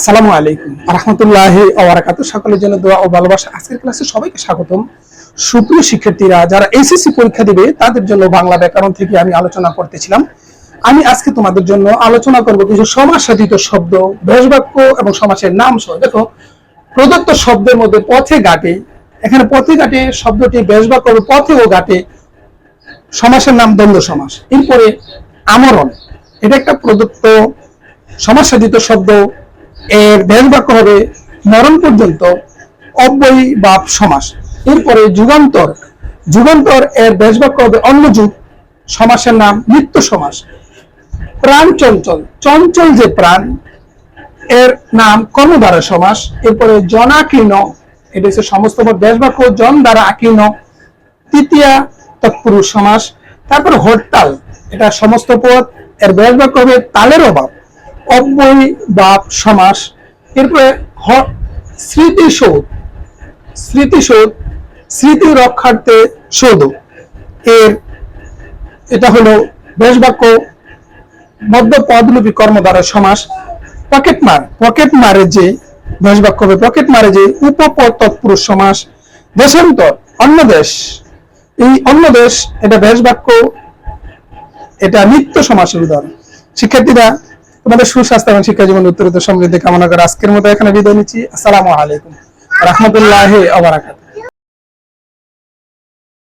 আসসালামু আলাইকুম রহমতুল্লাহ ওবরাকাত সকলের জন্য দোয়া ও ভালোবাসা। আজকের ক্লাসে সবাইকে স্বাগতম। সুপ্রিয় শিক্ষার্থীরা, যারা এসএসসি পরীক্ষা দিবে, তাদের জন্য বাংলা ব্যাকরণ থেকে আমি আলোচনা করতেছিলাম। আমি আজকে তোমাদের জন্য আলোচনা করব কিছু সমাজ সাধিত শব্দ বেশ বাক্য এবং সমাসের নাম সহ। দেখো, প্রদত্ত শব্দের মধ্যে পথে ঘাটে, এখানে পথে ঘাটে শব্দটি বেশ বাক্য পথে ও ঘাটে সমাসের নাম দ্বন্দ্ব সমাস। এরপরে আমরণ। এটা একটা প্রদত্ত সমাজসাধিত শব্দ এর ভেদ বাক্য হবে মরণ পর্যন্ত অব্যয়ী বাপ সমাস। এরপরে যুগান্তর। যুগান্তর এর বেশ হবে অন্য যুগ। সমাসের নাম নিত্য সমাস। প্রাণ চঞ্চল। চঞ্চল যে প্রাণ, এর নাম কর্মদ্বারা সমাস। এরপরে জনাকীর্ণ। এটা হচ্ছে সমস্ত পদ বেশ বাক্য, জন দ্বারা আকীর্ণ। তৃতীয়া তৎপুরুষ সমাস। তারপরে হরতাল। এটা সমস্ত পদ। এর বাক্য হবে তালের অভাব। অব্যয়, বাপ, সমাস। এরপরে স্মৃতিসৌধ। স্মৃতিসৌধ, স্মৃতি রক্ষার্থে সৌধ। এর, এটা হলো বেশ বাক্য মধ্য পদলিপি কর্ম দ্বারা সমাস। পকেট মার, পকেট মারে যে বেশ বাক্য হবে, পকেট মারে যে উপপদ তৎপুরুষ সমাস। দেশান্তর, অন্য দেশ। এই অন্য দেশ, এটা বেশ বাক্য এটা নিত্য সমাসের উদাহরণ। শিক্ষার্থীরা তোমাদের সুস্বাস্থ্য এবং শিক্ষা জীবন উত্তরিত সমৃদ্ধি কামনা করে আজকের মতো এখানে বিদায় নিচ্ছি। আসসালামু আলাইকুম। রহমতুল্লাহ আবরাকাত